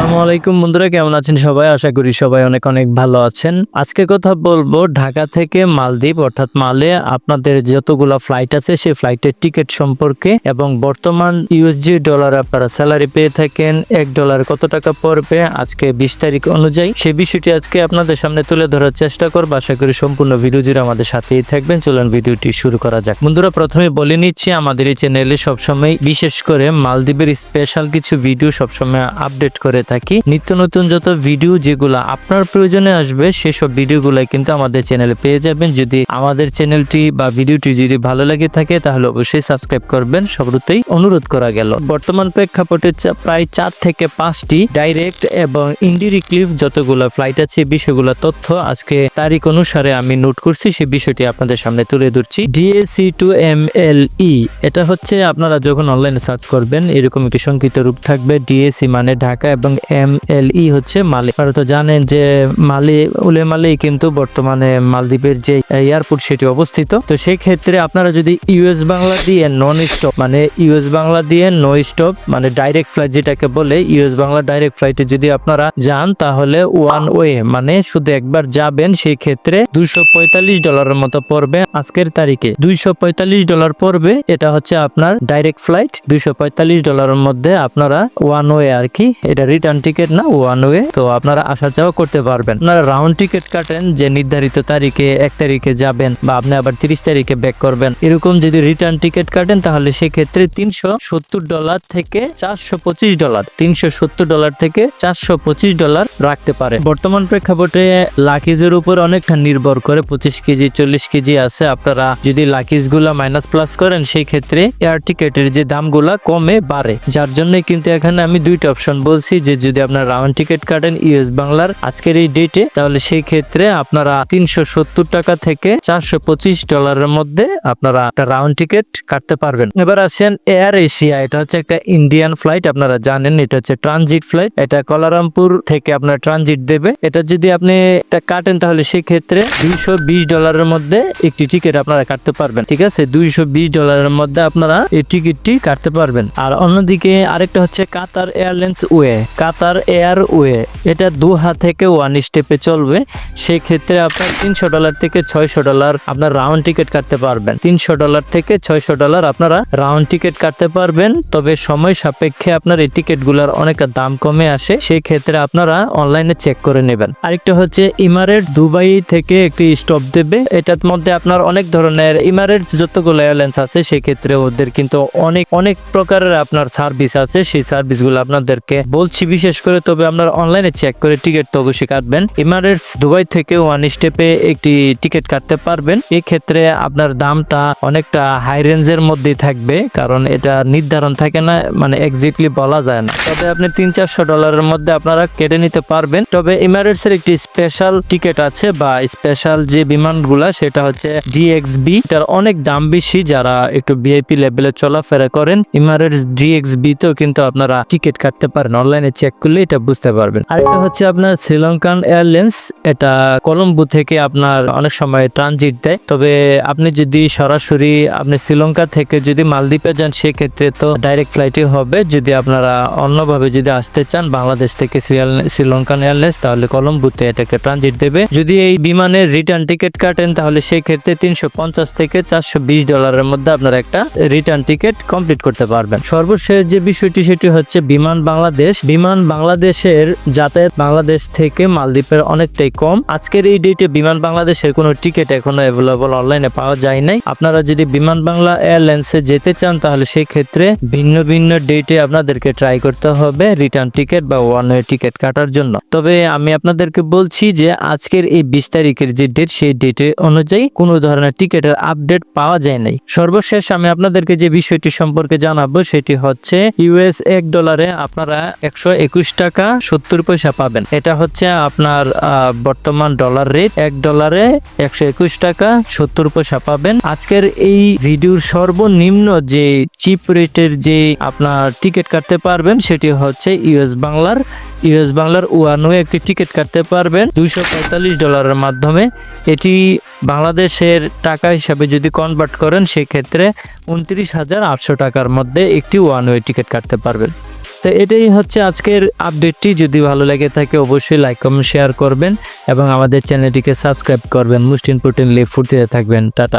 আসসালামু আলাইকুম বন্ধুরা, কেমন আছেন সবাই? আশা করি সবাই অনেক অনেক ভালো আছেন। আজকে কথা বলব ঢাকা থেকে মালদ্বীপ, অর্থাৎ মালে, আপনাদের যতগুলো ফ্লাইট আছে, সেই ফ্লাইটের টিকিট সম্পর্কে এবং বর্তমান ইউএসজি ডলার আপনারা স্যালারি পেয়ে থাকেন, এক ডলার কত টাকা পড়বে, আজকে বিশ তারিখ অনুযায়ী সেই বিষয়টি আজকে আপনাদের সামনে তুলে ধরার চেষ্টা করব। আশা করি সম্পূর্ণ ভিডিও জুড়ে আমাদের সাথেই থাকবেন। চলুন ভিডিওটি শুরু করা যাক। বন্ধুরা, প্রথমে বলে নিচ্ছি, আমাদের এই চ্যানেলে সবসময় বিশেষ করে মালদ্বীপের স্পেশাল কিছু ভিডিও সবসময় আপডেট করে থাকি। নিত্য নতুন যত ভিডিও যেগুলো আপনার প্রয়োজনে আসবে, সেসব ভিডিওগুলো কিন্তু আমাদের চ্যানেলে পেয়ে যাবেন। যদি আমাদের চ্যানেলটি বা ভিডিওটি যদি ভালো লাগে থাকে, তাহলে অবশ্যই সাবস্ক্রাইব করবেন। শুরুতেই অনুরোধ করা গেল। বর্তমান প্রেক্ষাপটে প্রায় চার থেকে পাঁচটি ডাইরেক্ট এবং ইনডিরেক্টলি যতগুলো ফ্লাইট আছে বিষয়গুলো তথ্য আজকে তারিখ অনুসারে আমি নোট করছি। সেই বিষয়টি আপনাদের সামনে তুলে ধরছি। DAC to M L E এটা হচ্ছে আপনারা যখন অনলাইনে সার্চ করবেন, এরকম একটি সংক্ষিপ্ত রূপ থাকবে। ডিএসি মানে ঢাকা এবং এম এল ই হচ্ছে মালে আপনারা তো জানেন যে মালি, উলে মালি কিন্তু বর্তমানে মালদ্বীপের যে এয়ারপোর্ট সেটি অবস্থিত। তো সেই ক্ষেত্রে আপনারা যদি ইউএস বাংলা দিয়ে নন স্টপ মানে ইউএস বাংলা দিয়ে নো স্টপ মানে ডাইরেক্ট ফ্লাইট যেটাকে বলে, ইউএস বাংলা ডাইরেক্ট ফ্লাইটে যদি আপনারা যান, তাহলে ওয়ান ওয়ে মানে শুধু একবার যাবেন সেই ক্ষেত্রে দুইশো পঁয়তাল্লিশ ডলারের মতো পড়বে আজকের তারিখে। দুইশো পঁয়তাল্লিশ ডলার পড়বে, এটা হচ্ছে আপনার ডাইরেক্ট ফ্লাইট দুইশো পঁয়তাল্লিশ ডলারের মধ্যে আপনারা ওয়ান ওয়ে আর কি, এটা রিটার্ন টিকিট না ওয়ান ওয়ে তো আপনারা আসা যাওয়া করতে পারবেন। আপনারা রাউন্ড টিকিট কাটেন, যে নির্ধারিত তারিখে, এক তারিখে যাবেন বা আপনি আবার তিরিশ তারিখে ব্যাক করবেন। এরকম যদি রিটার্ন টিকিট কাটেন, তাহলে সেক্ষেত্রে তিনশো সত্তর ডলার থেকে চারশো পঁচিশ ডলার তিনশো সত্তর ডলার থেকে চারশো পঁচিশ ডলার রাখতে পারে। বর্তমান প্রেক্ষাপটে লাকিজের উপর অনেকটা নির্ভর করে, পঁচিশ কেজি, চল্লিশ কেজি আছে। আপনারা যদি লাকিজগুলা মাইনাস প্লাস করেন সেই ক্ষেত্রে এয়ার টিকেটের যে দাম দামগুলা কমে বাড়ে। যার জন্য কিন্তু এখানে আমি দুইটা অপশন বলছি, যে যদি আপনার রাউন্ড টিকিট কাটেন ইউএস বাংলার আজকের এই ডেটে, তাহলে সেই ক্ষেত্রে আপনারা তিনশো সত্তর টাকা থেকে চারশো পঁচিশ ডলারের মধ্যে আপনারা একটা রাউন্ড টিকিট কাটতে পারবেন। এবার আসেন এয়ার এশিয়া, এটা হচ্ছে একটা ইন্ডিয়ান ফ্লাইট, আপনারা জানেন এটা হচ্ছে ট্রানজিট ফ্লাইট। এটা কলারামপুর থেকে আপনার ট্রানজিট দেবে। এটা যদি আপনি এটা কাটেন, তাহলে সেই ক্ষেত্রে দুইশো বিশ ডলারের মধ্যে একটি টিকিট আপনারা কাটতে পারবেন। ঠিক আছে? দুইশো বিশ ডলারের মধ্যে আপনারা এই টিকিটটি কাটতে পারবেন। আর অন্যদিকে আরেকটা হচ্ছে Qatar airlines way. Qatar air way এটা দুহা থেকে ওয়ান স্টেপে চলবে। সেই ক্ষেত্রে আপনার তিনশো ডলার থেকে ছয়শো ডলার আপনার রাউন্ড টিকিট কাটতে পারবেন। তিনশো ডলার থেকে ছয়শো ডলার আপনারা রাউন্ড টিকিট কাটতে পারবেন। তবে সময় সাপেক্ষে আপনার এই টিকিটগুলোর অনেকটা দাম কমে আসে। সেই ক্ষেত্রে আপনারা অনলাইনে চেক করে নেবেন। আরেকটা হচ্ছে ইমারেট দুবাই থেকে একটি স্টপ দেবে। এটার মধ্যে আপনার অনেক ধরনের ইমারেটস যতগুলো এয়ারলাইন্স আছে, সেক্ষেত্রে ওদের কিন্তু অনেক অনেক প্রকারের আপনার সার্ভিস আছে। সেই সার্ভিসগুলো আপনাদেরকে বলছি বিশেষ করে তবে আপনার অনলাইনে চেক করে টিকিট তো অবশ্যই কাটবেন। ইমারেটস দুবাই থেকে ওয়ান স্টেপে একটি টিকিট কাটতে পারবেন। এই ক্ষেত্রে আপনার দামটা অনেকটা হাই রেঞ্জের মধ্যেই থাকবে, কারণ এটা নির্ধারণ থাকে না মানে এক্স্যাক্টলি বলা যায় না। তবে আপনি তিন চারশো ডলারের মধ্যে আপনারা কেটে নিতে পারবেন। তবে ইমারেটস এর একটি স্পেশাল টিকিট আছে বা স্পেশাল যে বিমানগুলা, সেটা হচ্ছে ডিএক্সবি এটার অনেক দাম বেশি, যারা একটু ভিআইপি লেভেলে চলাফেরা করেন ইমারেটস ডিএক্সবি তেও কিন্তু আপনারা টিকিট কাটতে পারেন অনলাইনে চেক করলে এটা বুঝতে পারবেন। আরেকটা হচ্ছে আপনার শ্রীলঙ্কান এয়ারলাইন্স, এটা কলম্বো থেকে আপনার অনেক সময় ট্রানজিট দেয়। তবে আপনি যদি সরাসরি আপনি শ্রীলঙ্কা থেকে যদি মালদ্বীপে যান, সেক্ষেত্রে তো ডাইরেক্ট ফ্লাইটই হবে। যদি আপনারা অন্যভাবে যদি আসতে চান বাংলাদেশ থেকে শ্রীলঙ্কান এয়ারলাইন্স, তাহলে কলম্বোতে এটাকে ট্রানজিট দেবে। যদি এই বিমানের রিটার্ন টিকিট কাটেন, তাহলে সেই ক্ষেত্রে তিনশো পঞ্চাশ থেকে চারশো বিশ ডলারের মধ্যে আপনারা একটা রিটার্ন টিকিট কমপ্লিট করতে পারবেন। সর্বশেষ যে বিষয়টি, সেটি হচ্ছে বিমান বাংলাদেশ। বিমান বাংলাদেশের যাতায়াত বাংলাদেশ থেকে মালদ্বীপের অনেকটাই কম। আজকের এই ডেটে বিমান বাংলাদেশের কোনো টিকিট এখনও অ্যাভেলেবল অনলাইনে পাওয়া যায় নাই। আপনারা যদি বিমান বাংলা এয়ারলাইন্সে যেতে চান, তাহলে সেই ক্ষেত্রে ভিন্ন ভিন্ন ডেটে আপনাদেরকে ট্রাই করতে হবে রিটার্ন টিকিট বা ওয়ান ওয়ে টিকিট কাটার জন্য। তবে আমি আপনাদেরকে বলছি যে, আজকের এই বিশ তারিখের যে ডেট সেই ডেটে অনুযায়ী কোনো ধরনের টিকিটের আপডেট পাওয়া যায় নাই। সর্বশেষ আমি আপনাদেরকে যে বিষয়টি সম্পর্কে জানাব, সেটি হচ্ছে ইউএস এক ডলারে আপনারা একশো একুশ টাকা সত্তর পয়সা পাবেন। এটা হচ্ছে আপনার বর্তমান ডলার রেট এক ডলারে একশো একুশ টাকা সত্তর পয়সা পাবেন। আজকের এই ভিডিওর সর্বনিম্ন যে চিপ রেটের যে আপনার টিকিট কাটতে পারবেন, সেটি হচ্ছে ইউএস বাংলার। ইউএস বাংলার ওয়ানওয়ে একটি টিকিট কাটতে পারবেন দুইশো পঁয়তাল্লিশ ডলারের মাধ্যমে। এটি বাংলাদেশের টাকা হিসাবে যদি কনভার্ট করেন, সেক্ষেত্রে উনত্রিশ হাজার আটশো টাকার মধ্যে একটি ওয়ান ওয়ে টিকিট কাটতে পারবেন। তো এটাই হচ্ছে আজকের আপডেটটি যদি ভালো লেগে থাকে, অবশ্যই লাইক কমেন্ট শেয়ার করবেন এবং আমাদের চ্যানেলটিকে সাবস্ক্রাইব করবেন। মুস্টিন প্রোটিন লিভ ফুটিতে থাকবেন। টাটা।